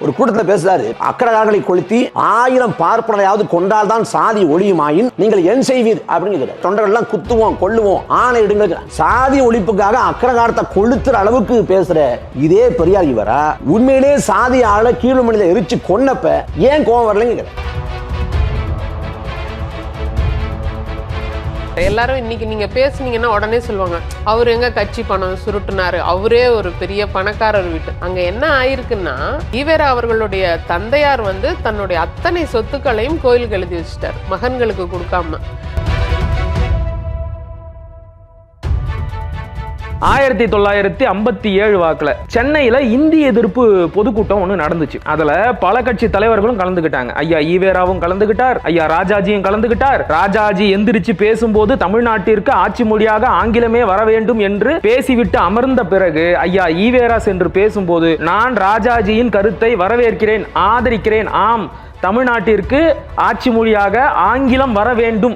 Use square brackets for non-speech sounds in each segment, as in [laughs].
ஒரு கூட்டத்தில் பேசுறாரு. அக்கடகாரங்களை கொளுத்தி ஆயிரம் பார்ப்பனரையாவது கொண்டால்தான் சாதி ஒளியுமாயின் நீங்கள் என் செய்வீர் அப்படின்னு தொண்டர்கள்லாம் தொண்டர்கள் எல்லாம் குத்துவோம் கொல்லுவோம் ஆணை சாதி ஒழிப்புக்காக அக்கரகாரத்தை கொளுத்துற அளவுக்கு பேசுற இதே பெரியார் இவரா. உண்மையிலே சாதி ஆள கீழ் மனித எரிச்சு கொன்னப்ப ஏன் கோவம் வரலன்னு எல்லாரும் இன்னைக்கு நீங்க பேசுனீங்கன்னா உடனே சொல்லுவாங்க அவர் எங்க கட்சி பணம் சுருட்டுனாரு. அவரே ஒரு பெரிய பணக்காரர் வீட்டு. அங்க என்ன ஆயிருக்குன்னா ஈவேரா அவர்களுடைய தந்தையார் வந்து தன்னுடைய அத்தனை சொத்துக்களையும் கோயிலுக்கு எழுதி வச்சுட்டார் மகன்களுக்கு கொடுக்காம. ஆயிரத்தி தொள்ளாயிரத்தி ஐம்பத்தி ஏழு வாக்குல சென்னையில இந்தி எதிர்ப்பு பொதுக்கூட்டம் ஒன்று நடந்துச்சு. அதுல பல கட்சி தலைவர்களும் கலந்துக்கிட்டாங்க ஐயா ஈவேராவும் கலந்துக்கிட்டார் ஐயா ராஜாஜியும் கலந்துக்கிட்டார் ராஜாஜி எந்திரிச்சு பேசும்போது தமிழ்நாட்டிற்கு ஆட்சி மொழியாக ஆங்கிலமே வர வேண்டும் என்று பேசிவிட்டு அமர்ந்த பிறகு ஐயா ஈவேரா சென்று பேசும்போது நான் ராஜாஜியின் கருத்தை வரவேற்கிறேன் ஆதரிக்கிறேன். ஆம் தமிழ்நாட்டிற்கு ஆட்சி மொழியாக ஆங்கிலம் வர வேண்டும்.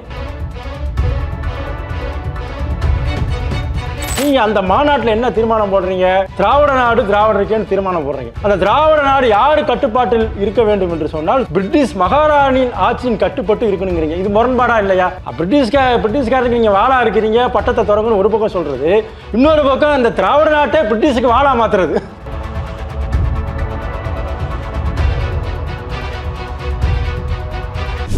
நீங்க அந்த மாநாட்டில் என்ன தீர்மானம் போடுறீங்க? திராவிட நாடு திராவிடருக்கேன்னு தீர்மானம் போடுறீங்க. அந்த திராவிட நாடு யாரு கட்டுப்பாட்டில் இருக்க வேண்டும் என்று சொன்னால் பிரிட்டிஷ் மகாராணியின் ஆட்சியின் கட்டுப்பட்டு இருக்கணுங்கிறீங்க. இது முரண்பாடா இல்லையா? பிரிட்டிஷ்கா பிரிட்டிஷ்காரருக்கு நீங்க வாழா இருக்கிறீங்க பட்டத்தை தொடங்கணும் ஒரு பக்கம் சொல்றது. இன்னொரு பக்கம் அந்த திராவிட நாட்டை பிரிட்டிஷுக்கு வாழா மாத்துறது.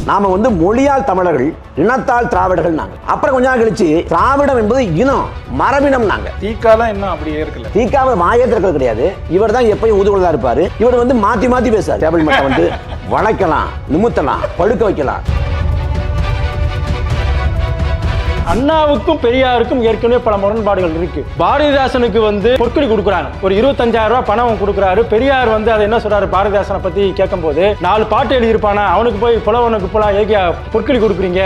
நாம வந்து மொழியால் தமிழர்கள் இனத்தால் திராவிடர்கள் நாங்க. அப்புறம் கொஞ்ச நாள் கழிச்சு திராவிடம் என்பது இனம் மரபினம் நாங்க. தீக்காலாம் இன்னும் அப்படியே இருக்குல்ல தீக்காவை மாய திறக்கிறது கிடையாது. இவர் தான் எப்பயும் ஊதுகுழலா இருப்பாரு இவர் வந்து மாத்தி மாத்தி பேசுறாரு டேபிள் மேட்டை வந்து [laughs] வளைக்கலாம் நிமித்தலாம் படுக்க வைக்கலாம். அண்ணாவுக்கும் பெரியாருக்கும் ஏற்கனவே பல முரண்பாடுகள் இருக்கு. பாரதிதாசனுக்கு வந்து பொற்கொடி கொடுக்குறாங்க. ஒரு இருபத்தஞ்சாயிரம் ரூபாய் பணம் கொடுக்குறாரு. பெரியார் வந்து அதை என்ன சொல்றாரு? பாரதிதாசனை பத்தி கேட்கும்போது நாலு பாட்டு எழுதியிருப்பானா? அவனுக்கு போய் புலவனுக்கு புலா ஏகியா பொற்கொடி கொடுக்குறீங்க.